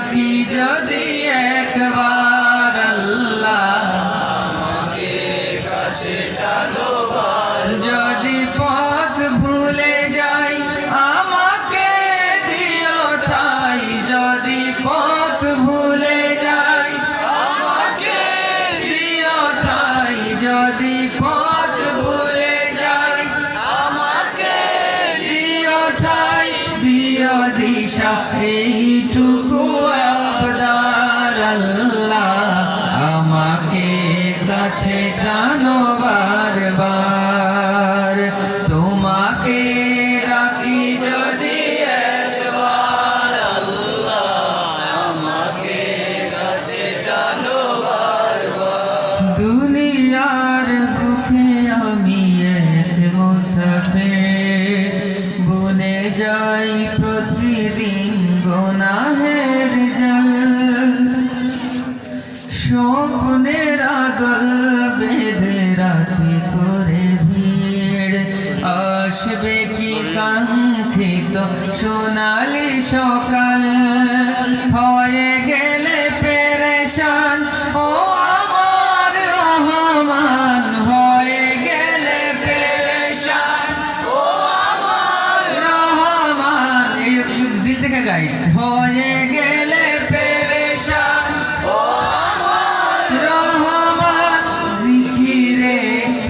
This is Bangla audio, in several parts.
ডাকি যদি একবার আল্লাহ যদি পথ ভুলে যাই, আমাকে দিও ঠাই। যদি পথ ভুলে যাই, আমাকে দিও ঠাই। যদি পথ ভুলে যাই, আমাকে দিও ঠাই। দিও দিশা, এইটুকু আসবে কি কাঙ্ক্ষিত? সোনালি সকাল হয়ে গেলে পেরেশান। ও আমার রহমান, হয়ে গেলে পেরেশান। ও আমার রহমান, এই দিল থেকে গাই। হয়ে গেলে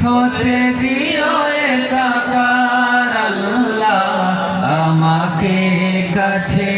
হতে দিও একাকার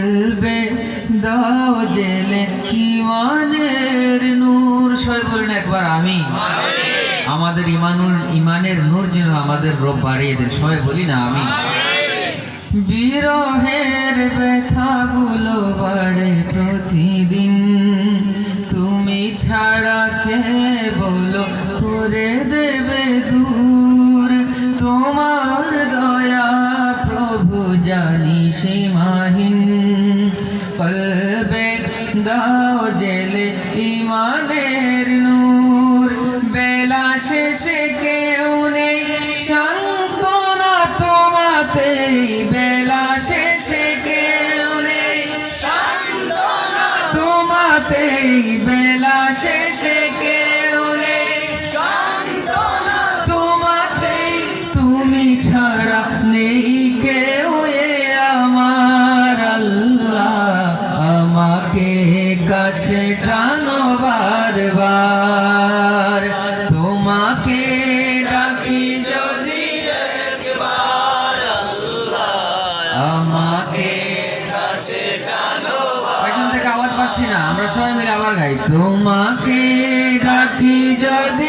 কলবে দাও জেলে ইমানের নূর। সবাই বলুন একবার আমি আমাদের ইমানুর ইমানের নূর যেন আমাদের রোগ বাড়িয়ে দেন। সবাই বলি না আমি বিরহের ব্যথাগুলো বাড়ে প্রতিদিন। তুমি ছাড়া কে বলো, করে দেবে দূর। তোমার দয়া প্রভু জানি সীমাহীন দাও জেলে ইমানের নূর। বেলা শেষে কেউ নেই, সান্ত্বনা তোমাতে বেলা শেষে কেউ নেই, সান্ত্বনা তোমাতেই। পারছি না আমরা সবাই মিলে আবার গাই। তোমাকে ডাকি যদি